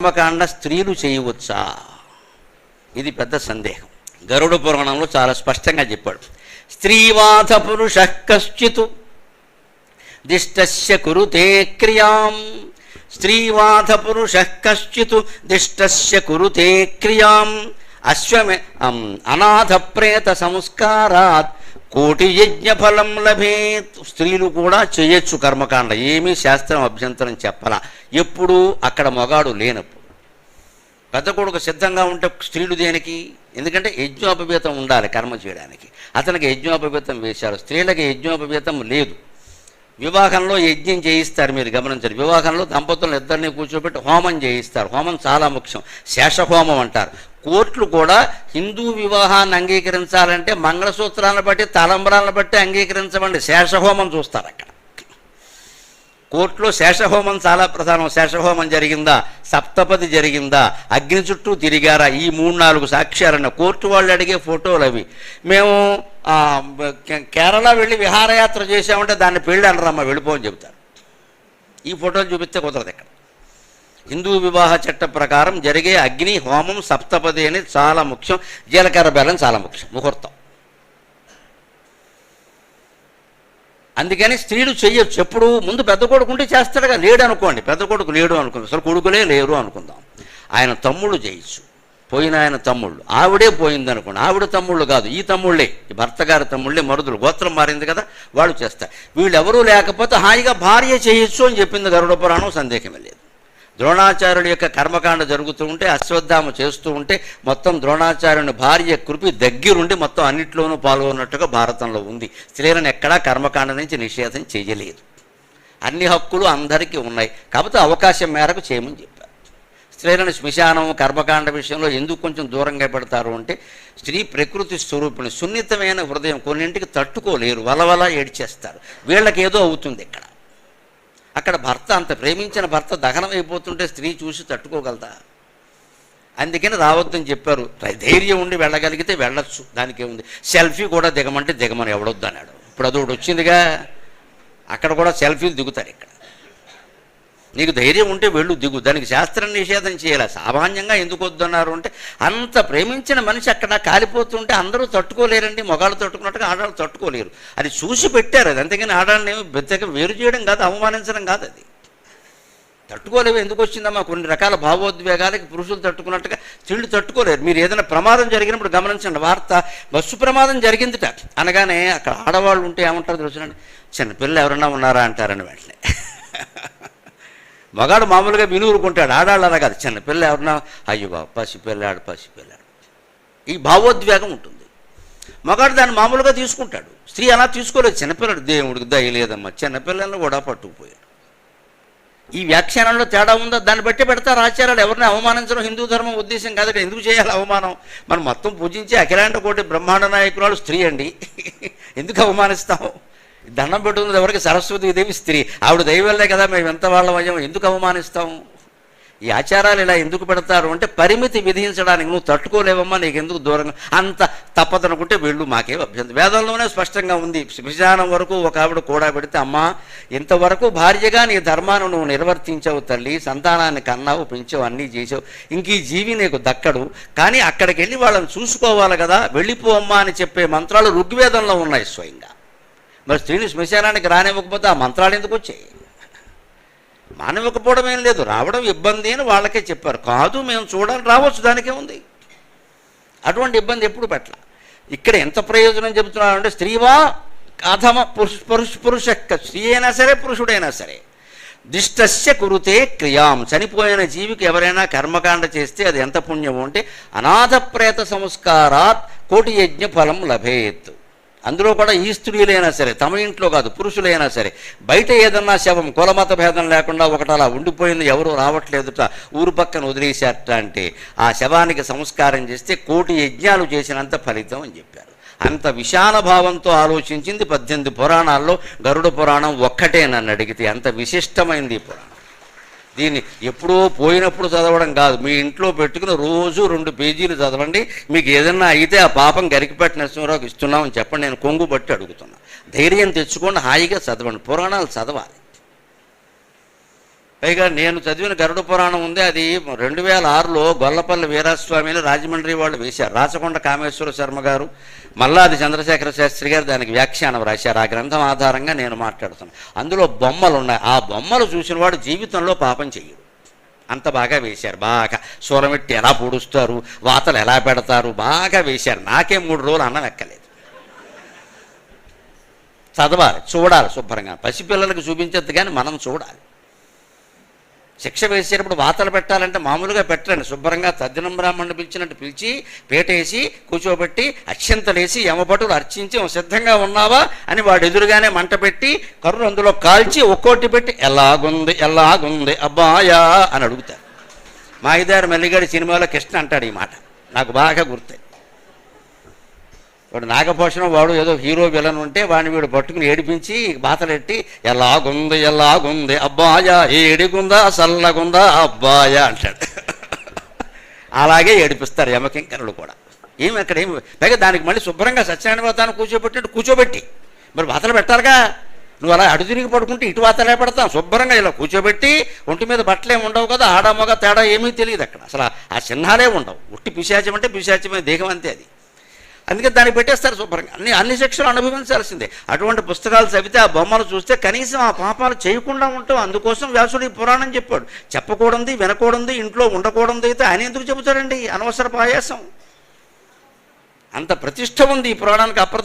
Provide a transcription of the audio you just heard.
కర్మకాండ స్త్రీలు చేయవచ్చా? ఇది పెద్ద సందేహం. గరుడ పురాణంలో చాలా స్పష్టంగా చెప్పాడు. స్త్రీవాథ పురుష కశ్చిత్ దిష్టస్య కురుతే క్రియాం. స్త్రీవాథ పురుష కశ్చిత్ దిష్టస్య కురుతే క్రియాం. అశ్వమే అనాథ ప్రేత సంస్కారాత్ కోటి యజ్ఞ ఫలం లభేత్. స్త్రీలు కూడా చేయొచ్చు కర్మకాండ. ఏమీ శాస్త్రం అభ్యంతరం చెప్పాల. ఎప్పుడు అక్కడ మొగాడు లేనప్పుడు. పెద్ద కొడుకు సిద్ధంగా ఉంటే స్త్రీలు దేనికి? ఎందుకంటే యజ్ఞోపవీతం ఉండాలి కర్మ చేయడానికి. అతనికి యజ్ఞోపవీతం వేశారు. స్త్రీలకు యజ్ఞోపవీతం లేదు. వివాహంలో యజ్ఞం చేయిస్తారు మీరు గమనించండి. వివాహంలో దంపతులను ఇద్దరిని కూర్చోబెట్టి హోమం చేయిస్తారు. హోమం చాలా ముఖ్యం. శేషహోమం అంటారు. కోర్టులు కూడా హిందూ వివాహాన్ని అంగీకరించాలంటే మంగళసూత్రాలను బట్టి తలంబరాలను బట్టి అంగీకరించమండి. శేషహోమం చూస్తారు అక్కడ. కోర్టులో శేషహోమం చాలా ప్రధానం. శేషహోమం జరిగిందా? సప్తపది జరిగిందా? అగ్ని చుట్టూ తిరిగారా? ఈ మూడు నాలుగు సాక్ష్యాలన్న కోర్టు వాళ్ళు అడిగే ఫోటోలు అవి. మేము కేరళ వెళ్ళి విహారయాత్ర చేసామంటే దాన్ని పెళ్ళి అనరమ్మా వెళ్ళిపోని చెబుతారు. ఈ ఫోటోలు చూపిస్తే కుదరదు ఇక్కడ. హిందూ వివాహ చట్ట ప్రకారం జరిగే అగ్ని హోమం సప్తపది అనేది చాలా ముఖ్యం. జీలకర్ర బెల్లం చాలా ముఖ్యం ముహూర్తం. అందుకని స్త్రీలు చెయ్యొచ్చు. ఎప్పుడు ముందు పెద్ద కొడుకు ఉంటే చేస్తాడుగా లేడు అనుకోండి. పెద్ద కొడుకు లేడు అనుకుందాం. అసలు కొడుకులే లేరు అనుకుందాం. ఆయన తమ్ముళ్ళు చేయొచ్చు పోయిన ఆయన తమ్ముళ్ళు. ఆవిడే పోయింది అనుకోండి. ఆవిడ తమ్ముళ్ళు కాదు ఈ తమ్ముళ్ళే. ఈ భర్త గారి తమ్ముళ్ళే మరుదులు. గోత్రం మారింది కదా వాళ్ళు చేస్తారు. వీళ్ళెవరూ లేకపోతే హాయిగా భార్య చేయొచ్చు అని చెప్పింది గరుడ పురాణం సందేహమే లేదు. ద్రోణాచార్యుడి యొక్క కర్మకాండ జరుగుతూ ఉంటే అశ్వత్థామ చేస్తూ ఉంటే మొత్తం ద్రోణాచార్యుని భార్య కృపి దగ్గరుండి మొత్తం అన్నిట్లోనూ పాల్గొన్నట్టుగా భారతంలో ఉంది. స్త్రీలను ఎక్కడా కర్మకాండ నుంచి నిషేధం చేయలేదు. అన్ని హక్కులు అందరికీ ఉన్నాయి. కాకపోతే అవకాశం మేరకు చేయమని చెప్పారు. స్త్రీలను శ్మశానం కర్మకాండ విషయంలో ఎందుకు కొంచెం దూరంగా పెడతారు అంటే స్త్రీ ప్రకృతి స్వరూపిణి సున్నితమైన హృదయం కొన్నింటికి తట్టుకోలేరు వలవల ఏడ్చేస్తారు. వీళ్ళకి ఏదో అవుతుంది ఇక్కడ. అక్కడ భర్త అంత ప్రేమించిన భర్త దహనం అయిపోతుంటే స్త్రీ చూసి తట్టుకోగలదా? అందుకని రావద్దని చెప్పారు. ధైర్యం ఉండి వెళ్ళగలిగితే వెళ్ళొచ్చు. దానికి ఏముంది? సెల్ఫీ కూడా దిగమంటే దిగమని ఎవడొద్దు అన్నాడు ఇప్పుడు అదొకటి వచ్చిందిగా. అక్కడ కూడా సెల్ఫీలు దిగుతారు ఇక్కడ. నీకు ధైర్యం ఉంటే వెళ్ళు దిగు. దానికి శాస్త్రం నిషేధం చేయాలి. సామాన్యంగా ఎందుకు వద్దన్నారు అంటే అంత ప్రేమించిన మనిషి అక్కడ కాలిపోతుంటే అందరూ తట్టుకోలేరండి. మొగాళ్ళు తట్టుకున్నట్టుగా ఆడవాళ్ళు తట్టుకోలేరు. అది చూసి పెట్టారు. అది అంతేగాని ఆడవాళ్ళని బెత్తగా వేరు చేయడం కాదు అవమానించడం కాదు అది. తట్టుకోలేవు. ఎందుకు వచ్చిందమ్మా? కొన్ని రకాల భావోద్వేగాలకి పురుషులు తట్టుకున్నట్టుగా స్త్రీలు తట్టుకోలేరు. మీరు ఏదైనా ప్రమాదం జరిగినప్పుడు గమనించండి. వార్త బస్సు ప్రమాదం జరిగిందిట. అనగానే అక్కడ ఆడవాళ్ళు ఉంటే ఏమంటారు తెలుసునండి? చిన్నపిల్లలు ఎవరన్నా ఉన్నారా అంటారని వెంటనే. మగాడు మామూలుగా వినూరుకుంటాడు ఆడాళ్ళు అలా కాదు చిన్నపిల్ల ఎవరన్నా అయ్యో బాబు పసిపిల్లాడు పసిపిల్లాడు ఈ భావోద్వేగం ఉంటుంది. మగాడు దాన్ని మామూలుగా తీసుకుంటాడు. స్త్రీ అలా తీసుకోలేదు. చిన్నపిల్లడు దేవుడికి దయ లేదమ్మా. చిన్నపిల్లలను కూడా పట్టుకుపోయాడు. ఈ వ్యాఖ్యానంలో తేడా ఉందా దాన్ని బట్టి పెడతారు ఆచారాలు ఎవరిని అవమానించడం హిందూ ధర్మం ఉద్దేశం కాదు ఎందుకు చేయాలి అవమానం? మనం మొత్తం పూజించి అఖిలాండ కోటి బ్రహ్మాండ నాయకురాలు స్త్రీ అండి. ఎందుకు అవమానిస్తాము దండం పెట్టుకున్నది ఎవరికి? సరస్వతి దేవి స్త్రీ. ఆవిడ దైవల్లే కదా మేము ఎంత వాళ్ళ అయ్యాం ఎందుకు అవమానిస్తాం? ఈ ఆచారాలు ఇలా ఎందుకు పెడతారు? అంటే పరిమితి విధించడానికి. నువ్వు తట్టుకోలేవమ్మా నీకు ఎందుకు దూరంగా? అంత తప్పదనుకుంటే వెళ్ళు మాకే అభ్యంతరం. వేదంలోనే స్పష్టంగా ఉంది. శ్మశానం వరకు ఒక ఆవిడ కూడా పెడితే అమ్మా ఇంతవరకు భార్యగా నీ ధర్మాన్ని నువ్వు నిర్వర్తించావు తల్లి. సంతానాన్ని కన్నావు పెంచావు అన్నీ చేసావు ఇంక ఈ జీవి నీకు దక్కడు. కానీ అక్కడికి వెళ్ళి వాళ్ళని చూసుకోవాలి కదా. వెళ్ళిపో అమ్మా అని చెప్పే మంత్రాలు ఋగ్వేదంలో ఉన్నాయి స్వయంగా. మరి స్త్రీని శ్మశానానికి రానివ్వకపోతే ఆ మంత్రాలు ఎందుకు వచ్చాయి? మానివ్వకపోవడం ఏం లేదు రావడం ఇబ్బంది అని వాళ్ళకే చెప్పారు. కాదు మేము చూడాలి రావచ్చు దానికే ఉంది. అటువంటి ఇబ్బంది ఎప్పుడు పెట్టల? ఇక్కడ ఎంత ప్రయోజనం చెబుతున్నారంటే స్త్రీవా అధమ పురుష పురుష పురుష స్త్రీ అయినా సరే పురుషుడైనా సరే. దిష్టస్య కురుతే క్రియాం. చనిపోయిన జీవికి ఎవరైనా కర్మకాండ చేస్తే అది ఎంత పుణ్యము అంటే అనాథ ప్రేత సంస్కారాత్ కోటి యజ్ఞ ఫలం లభేత్. అందులో కూడా ఈ స్త్రీలైనా సరే తమ ఇంట్లో కాదు పురుషులైనా సరే బయట ఏదన్నా శవం కులమత భేదం లేకుండా ఒకటి అలా ఉండిపోయింది ఎవరు రావట్లేదుట ఊరు పక్కన వదిలేశారట అంటే ఆ శవానికి సంస్కారం చేస్తే కోటి యజ్ఞాలు చేసినంత ఫలితం అని చెప్పారు. అంత విశాల భావంతో ఆలోచించింది పద్దెనిమిది పురాణాల్లో గరుడ పురాణం ఒక్కటే నన్ను అడిగితే అంత విశిష్టమైంది పురాణం. దీన్ని ఎప్పుడో పోయినప్పుడు చదవడం కాదు. మీ ఇంట్లో పెట్టుకుని రోజు రెండు పేజీలు చదవండి. మీకు ఏదన్నా అయితే ఆ పాపం గరికిపెట్టి నరసింహరావుకి ఇస్తున్నామని చెప్పండి. నేను కొంగు బట్టి అడుగుతున్నా. ధైర్యం తెచ్చుకోండి హాయిగా చదవండి. పురాణాలు చదవాలి. పైగా నేను చదివిన గరుడ పురాణం ఉంది అది రెండు వేల ఆరులో గొల్లపల్లి వీరాస్వామిని రాజమండ్రి వాళ్ళు వేశారు. రాచకొండ కామేశ్వర శర్మ గారు మల్లాది చంద్రశేఖర శాస్త్రి గారు దానికి వ్యాఖ్యానం రాశారు. ఆ గ్రంథం ఆధారంగా నేను మాట్లాడుతున్నాను అందులో బొమ్మలు ఉన్నాయి ఆ బొమ్మలు చూసిన వాడు జీవితంలో పాపం చెయ్యడు. అంత బాగా వేశారు. బాగా సూరమెట్టి ఎలా పొడుస్తారు వాతలు ఎలా పెడతారు బాగా వేశారు. నాకే మూడు రోజులు అన్నం ఎక్కలేదు. చదవాలి చూడాలి శుభ్రంగా. పసిపిల్లలకు చూపించద్దు కానీ మనం చూడాలి. శిక్ష వేసేటప్పుడు వాతలు పెట్టాలంటే మామూలుగా పెట్టరండి శుభ్రంగా తద్దినం బ్రాహ్మణుని పిలిచినట్టు పిలిచి పేటేసి కూర్చోబెట్టి అత్యంతలేసి యమభటులు అర్చించి సిద్ధంగా ఉన్నావా? అని వాడు ఎదురుగానే మంట పెట్టి కర్రు అందులో కాల్చి ఒక్కోటి పెట్టి ఎలాగుంది ఎలాగుంది అబ్బాయా? అని అడుగుతారు. మా ఇదారు మెల్లిగాడి సినిమాలో కృష్ణ అంటాడు ఈ మాట. నాకు బాగా గుర్తాయి. వాడు నాగభూషణం వాడు ఏదో హీరో విలన్ ఉంటే వాడిని వీడు పట్టుకుని ఏడిపించి బాతలెట్టి ఎలాగుంది ఎలాగుంది అబ్బాయా ఏడిగుందా సల్లగుందా అబ్బాయా అంటాడు. అలాగే ఏడిపిస్తారు యమకింకరులు కూడా. ఏమి అక్కడ ఏమి? పైగా దానికి మళ్ళీ శుభ్రంగా సత్యనారాయణ వ్రతాన్ని కూర్చోబెట్టి కూర్చోబెట్టి. మరి బాతలు పెట్టాలిగా? నువ్వు అలా అడు తిరిగి పడుకుంటే ఇటు వాతలే పెడతాం. శుభ్రంగా ఇలా కూర్చోబెట్టి ఒంటి మీద బట్టలే ఉండవు కదా ఆడ తేడా ఏమీ తెలియదు అక్కడ. అసలు ఆ చిహ్నాలే ఉండవు. ఉట్టి పిశాచం అంటే పిశాచమే దేహం అంతే అది. అందుకే దాన్ని పెట్టేస్తారు శుభ్రంగా. అన్ని అన్ని శిక్షలు అనుభవించాల్సిందే. అటువంటి పుస్తకాలు చదివితే ఆ బొమ్మలు చూస్తే కనీసం ఆ పాపాలు చేయకుండా ఉంటాం. అందుకోసం వ్యాసుడు ఈ పురాణం చెప్పాడు. చెప్పకూడదు వినకూడదు ఇంట్లో ఉండకూడదు అయితే ఆయన ఎందుకు చెబుతారండి అనవసర పాయాసం. అంత ప్రతిష్ట ఉంది ఈ పురాణానికి అప్ర